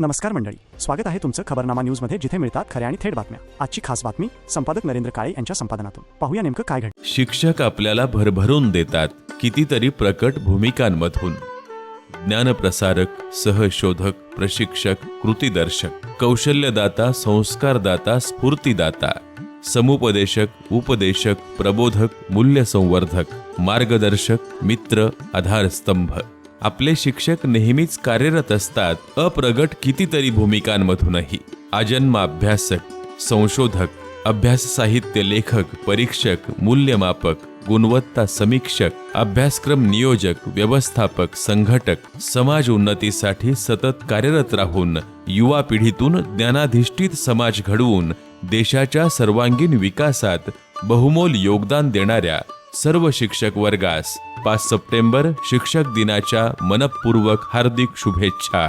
नमस्कार मंडळी. स्वागत आहे तुमचं खबरनामा न्यूजमध्ये जिथे मिळतात खऱ्या आणि थेट बातम्या. आजची खास बातमी संपादक नरेंद्र काळे यांच्या संपादनातून. पाहूया नेमकं काय घडलं शिक्षक आपल्याला भरभरून देतात कितीतरी प्रकट भूमिकांमधून. ज्ञानप्रसारक सहशोधक प्रशिक्षक कृतीदर्शक कौशल्यदाता संस्कारदाता स्फूर्तीदाता समुपदेशक उपदेशक प्रबोधक मूल्यसंवर्धक मार्गदर्शक मित्र आधारस्तंभ. आपले शिक्षक नेहमीच कार्यरत असतात अप्रगट कितीतरी भूमिकांमधूनही. आजन्म अभ्यासक संशोधक अभ्यास साहित्य लेखक परीक्षक मूल्यमापक गुणवत्ता समीक्षक अभ्यासक्रम नियोजक व्यवस्थापक संघटक समाज उन्नतीसाठी सतत कार्यरत राहून युवा पिढीतून ज्ञानाधिष्ठित समाज घडवून देशाच्या सर्वांगीण विकासात बहुमोल योगदान देणाऱ्या सर्व शिक्षक वर्गास पाच सप्टेंबर शिक्षक दिनाच्या मनपूर्वक हार्दिक शुभेच्छा.